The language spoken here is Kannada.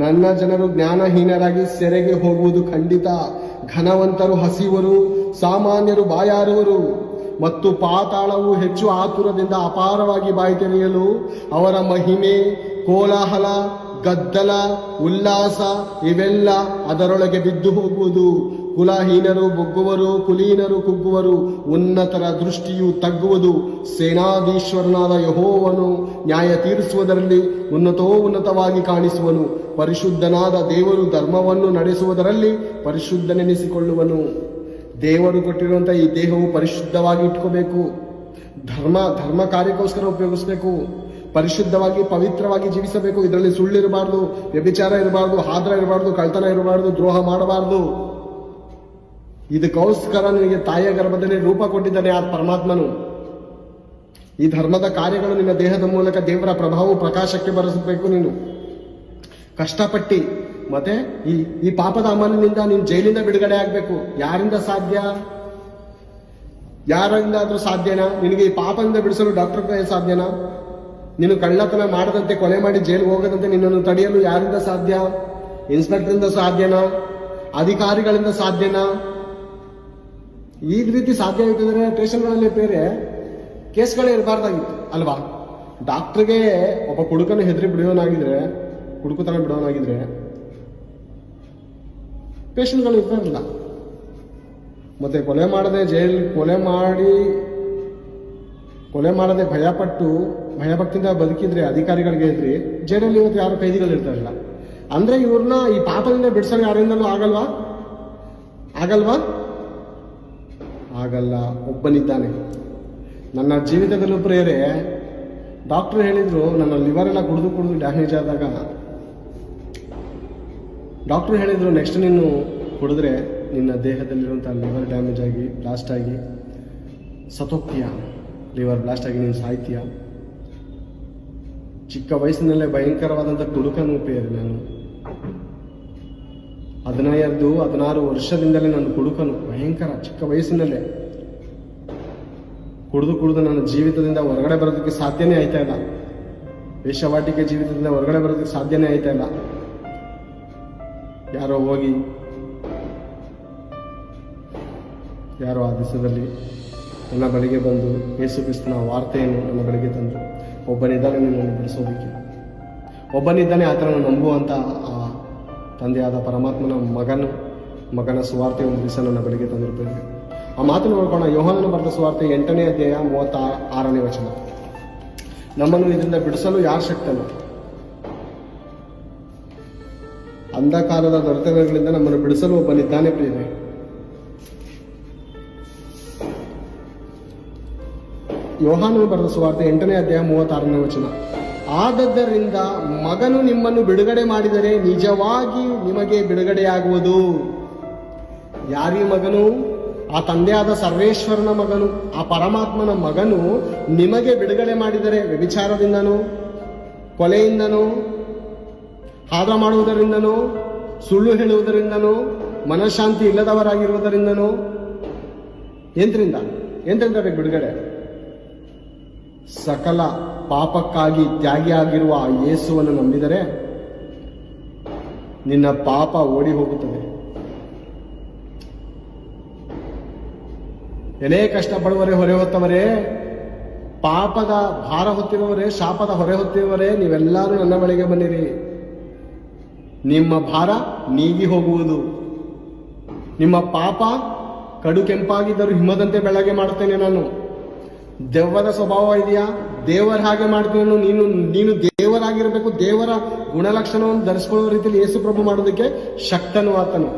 ನನ್ನ ಜನರು ಜ್ಞಾನಹೀನರಾಗಿ ಸೆರೆಗೆ ಹೋಗುವುದು ಖಂಡಿತ ಘನವಂತರು ಹಸಿವರು, ಸಾಮಾನ್ಯರು ಬಾಯಾರುವರು. ಮತ್ತು ಪಾತಾಳವು ಹೆಚ್ಚು ಆತುರದಿಂದ ಅಪಾರವಾಗಿ ಬಾಯಿ ತೆರೆಯಲು ಅವರ ಮಹಿಮೆ, ಕೋಲಾಹಲ, ಗದ್ದಲ, ಉಲ್ಲಾಸ ಇವೆಲ್ಲ ಅದರೊಳಗೆ ಬಿದ್ದು ಹೋಗುವುದು. ಕುಲಹೀನರು, ಬೊಗ್ಗುವರು, ಕುಲೀನರು, ಕುಗ್ಗುವರು, ಉನ್ನತರ ದೃಷ್ಟಿಯು ತಗ್ಗುವುದು. ಸೇನಾಧೀಶ್ವರನಾದ ಯಹೋವನು ನ್ಯಾಯ ತೀರಿಸುವುದರಲ್ಲಿ ಉನ್ನತೋ ಉನ್ನತವಾಗಿ ಕಾಣಿಸುವನು. ಪರಿಶುದ್ಧನಾದ ದೇವರು ಧರ್ಮವನ್ನು ನಡೆಸುವುದರಲ್ಲಿ ಪರಿಶುದ್ಧನೆನಿಸಿಕೊಳ್ಳುವನು. ದೇವರು ಕೊಟ್ಟಿರುವಂಥ ಈ ದೇಹವು ಪರಿಶುದ್ಧವಾಗಿ ಇಟ್ಕೋಬೇಕು. ಧರ್ಮ ಧರ್ಮ ಕಾರ್ಯಕ್ಕೋಸ್ಕರ ಉಪಯೋಗಿಸಬೇಕು. ಪರಿಶುದ್ಧವಾಗಿ, ಪವಿತ್ರವಾಗಿ ಜೀವಿಸಬೇಕು. ಇದರಲ್ಲಿ ಸುಳ್ಳಿರಬಾರ್ದು ವ್ಯಭಿಚಾರ ಇರಬಾರ್ದು, ಹಾದ್ರ ಇರಬಾರ್ದು ಕಳ್ತನ ಇರಬಾರ್ದು, ದ್ರೋಹ ಮಾಡಬಾರ್ದು. ಇದಕ್ಕೋಸ್ಕರ ನಿನಗೆ ತಾಯಿಯ ಗರ್ಭದಲ್ಲಿ ರೂಪ ಕೊಟ್ಟಿದ್ದಾನೆ ಆ ಪರಮಾತ್ಮನು. ಈ ಧರ್ಮದ ಕಾರ್ಯಗಳು ನಿನ್ನ ದೇಹದ ಮೂಲಕ ದೇವರ ಪ್ರಭಾವವು ಪ್ರಕಾಶಕ್ಕೆ ಬರೆಸಬೇಕು ನೀನು. ಕಷ್ಟಪಟ್ಟಿ, ಮತ್ತೆ ಈ ಈ ಪಾಪದ ಅಮಲಿನಿಂದ ನೀನು ಜೈಲಿಂದ ಬಿಡುಗಡೆ ಆಗಬೇಕು. ಯಾರಿಂದ ಸಾಧ್ಯ? ಯಾರಿಂದಾದ್ರೂ ಸಾಧ್ಯನಾ? ನಿನಗೆ ಈ ಪಾಪದಿಂದ ಬಿಡಿಸಲು ಡಾಕ್ಟರ್ ಕೈ ಸಾಧ್ಯನಾ? ನೀನು ಕಳ್ಳತನ ಮಾಡದಂತೆ ಕೊಲೆ ಮಾಡಿ ಜೈಲಿಗೆ ಹೋಗದಂತೆ ನಿನ್ನನ್ನು ತಡೆಯಲು ಯಾರಿಂದ ಸಾಧ್ಯ? ಇನ್ಸ್ಪೆಕ್ಟರಿಂದ ಸಾಧ್ಯನಾ? ಅಧಿಕಾರಿಗಳಿಂದ ಸಾಧ್ಯನಾ? ಈ ರೀತಿ ಸಾಧ್ಯ ಆಯ್ತಂದ್ರೆ ಸ್ಟೇಷನ್ಗಳಲ್ಲಿ ಬೇರೆ ಕೇಸ್ಗಳೇ ಇರಬಾರ್ದಾಗಿತ್ತು, ಅಲ್ವಾ? ಡಾಕ್ಟ್ರಿಗೆ ಒಬ್ಬ ಕುಡುಕನ ಹೆದರಿ ಬಿಡೋನಾಗಿದ್ರೆ ಕುಡುಕುತನ ಬಿಡೋನಾಗಿದ್ರೆ ಪೇಷಂಟ್ಗಳು ಇರ್ತಾರಲ್ಲ. ಮತ್ತೆ ಕೊಲೆ ಮಾಡದೆ ಜೈಲ್ ಕೊಲೆ ಮಾಡಿ, ಕೊಲೆ ಮಾಡದೆ ಭಯಪಟ್ಟು, ಭಯಭಕ್ತಿಯಿಂದ ಬದುಕಿದ್ರೆ ಅಧಿಕಾರಿಗಳಿಗೆ ಇದ್ರಿ ಜೈಲಲ್ಲಿ ಇವತ್ತು ಯಾರು ಕೈದಿಗಳು ಇರ್ತಾರಲ್ಲ. ಅಂದ್ರೆ ಇವ್ರನ್ನ ಈ ಪಾಪದಿಂದ ಬಿಡಿಸೋಣ ಯಾರಿಂದಲೂ ಆಗಲ್ವಾ? ಆಗಲ್ವಾ? ಆಗಲ್ಲ, ಒಬ್ಬನಿದ್ದಾನೆ. ನನ್ನ ಜೀವಿತದಲ್ಲಿ ಪ್ರೇರೆ ಡಾಕ್ಟರ್ ಹೇಳಿದರು ನನ್ನ ಲಿವರ್ ಎಲ್ಲ ಕುಡಿದು ಕುಡಿದು ಡ್ಯಾಮೇಜ್ ಆದಾಗ. ಡಾಕ್ಟ್ರು ಹೇಳಿದರು ನೆಕ್ಸ್ಟ್ ನೀನು ಕುಡಿದ್ರೆ ನಿನ್ನ ದೇಹದಲ್ಲಿರುವಂಥ ಲಿವರ್ ಡ್ಯಾಮೇಜ್ ಆಗಿ ಬ್ಲಾಸ್ಟ್ ಆಗಿ ಸತ್ತೋಗ್ತೀಯ ಲಿವರ್ ಬ್ಲಾಸ್ಟ್ ಆಗಿ ನೀನು ಸಾಯ್ತೀಯ. ಚಿಕ್ಕ ವಯಸ್ಸಿನಲ್ಲೇ ಭಯಂಕರವಾದಂಥ ಕುಡುಕನು ಪೇರು ನಾನು ಹದಿನೈದು, ಹದಿನಾರು ವರ್ಷದಿಂದಲೇ ನಾನು ಕುಡುಕನು ಭಯಂಕರ ಚಿಕ್ಕ ವಯಸ್ಸಿನಲ್ಲೇ. ಕುಡಿದು ಕುಡಿದು ನನ್ನ ಜೀವಿತದಿಂದ ಹೊರಗಡೆ ಬರೋದಕ್ಕೆ ಸಾಧ್ಯನೇ ಆಯ್ತಾ ಇಲ್ಲ. ವೇಷವಾಟಿಕೆ ಜೀವಿತದಿಂದ ಹೊರಗಡೆ ಬರೋದಕ್ಕೆ ಸಾಧ್ಯನೇ ಆಯ್ತಾ ಇಲ್ಲ. ಯಾರೋ ಹೋಗಿ, ಯಾರೋ ಆ ದಿವಸದಲ್ಲಿ ನನ್ನ ಬಳಿಗೆ ಬಂದು ಯೇಸು ಕ್ರಿಸ್ತನ ವಾರ್ತೆಯನ್ನು ನನ್ನ ಬಳಿಗೆ ತಂದರು. ಒಬ್ಬನಿದ್ದಾನೆ ನಿನ್ನನ್ನು ಬಿಡಿಸೋದಕ್ಕೆ ಒಬ್ಬನಿದ್ದಾನೆ ಆತನನ್ನು ನಂಬುವಂಥ ಆ ತಂದೆಯಾದ ಪರಮಾತ್ಮನ ಮಗನು, ಮಗನ ಸುವಾರ್ತೆ ಒಂದು ದಿವಸ ನನ್ನ ಬಳಿಗೆ ತಂದಿರ್ಬೇಕು ಆ ಮಾತನ್ನು ನೋಡ್ಕೋಣ ಯೋಹಾನನ ಬರೆದ ಸುವಾರ್ತೆ ಎಂಟನೇ ಅಧ್ಯಾಯ ಮೂವತ್ತ ಆರನೇ ವಚನ. ನಮ್ಮನ್ನು ಇದರಿಂದ ಬಿಡಿಸಲು ಯಾರು ಶಕ್ತನು? ಅಂಧಕಾರದ ದೊರೆತನಗಳಿಂದ ನಮ್ಮನ್ನು ಬಿಡಿಸಲು ಒಬ್ಬನಿದ್ದಾನೆ ಪ್ರಿಯರೇ. ಯೋಹಾನನು ಬರೆದ ಸುವಾರ್ತೆ ಎಂಟನೇ ಅಧ್ಯಾಯ ಮೂವತ್ತಾರನೇ ವಚನ. ಆದದ್ದರಿಂದ ಮಗನು ನಿಮ್ಮನ್ನು ಬಿಡುಗಡೆ ಮಾಡಿದರೆ ನಿಜವಾಗಿ ನಿಮಗೆ ಬಿಡುಗಡೆಯಾಗುವುದು. ಯಾರೀ ಮಗನು? ಆ ತಂದೆಯಾದ ಸರ್ವೇಶ್ವರನ ಮಗನು, ಆ ಪರಮಾತ್ಮನ ಮಗನು ನಿಮಗೆ ಬಿಡುಗಡೆ ಮಾಡಿದರೆ ವ್ಯಭಿಚಾರದಿಂದನೋ, ಕೊಲೆಯಿಂದನೋ ಹಾದ ಮಾಡುವುದರಿಂದನೋ, ಸುಳ್ಳು ಹೇಳುವುದರಿಂದನೋ, ಮನಃಶಾಂತಿ ಇಲ್ಲದವರಾಗಿರುವುದರಿಂದನೋ ಎಂದ್ರಿಂದ ಬೇಕು ಬಿಡುಗಡೆ? ಸಕಲ ಪಾಪಕ್ಕಾಗಿ ತ್ಯಾಗಿಯಾಗಿರುವ ಆ ಯೇಸುವನ್ನು ನಂಬಿದರೆ ನಿನ್ನ ಪಾಪ ಓಡಿ ಹೋಗುತ್ತದೆ. ಎಲೆ ಕಷ್ಟಪಡುವರೇ ಹೊರೆ ಹೊತ್ತವರೇ, ಪಾಪದ ಭಾರ ಹೊತ್ತಿರುವವರೇ, ಶಾಪದ ಹೊರೆ ಹೊತ್ತಿರುವವರೇ, ನೀವೆಲ್ಲರೂ ನನ್ನ ಬಳಿಗೆ ಬನ್ನಿರಿ. ನಿಮ್ಮ ಭಾರ ನೀಗಿ ಹೋಗುವುದು. ನಿಮ್ಮ ಪಾಪ ಕಡು ಕೆಂಪಾಗಿದ್ದರೂ ಹಿಮದಂತೆ ಬೆಳಗ್ಗೆ ಮಾಡುತ್ತೇನೆ ನಾನು. ದೆವ್ವದ ಸ್ವಭಾವ ಇದೆಯಾ? ದೇವರ ಹಾಗೆ ಮಾಡ್ತೀವನು ನೀನು ನೀನು ದೇವರಾಗಿರಬೇಕು, ದೇವರ ಗುಣಲಕ್ಷಣವನ್ನು ಧರಿಸ್ಕೊಳ್ಳೋ ರೀತಿಯಲ್ಲಿ ಯೇಸು ಪ್ರಭು ಮಾಡೋದಕ್ಕೆ ಶಕ್ತನು ಆತನು.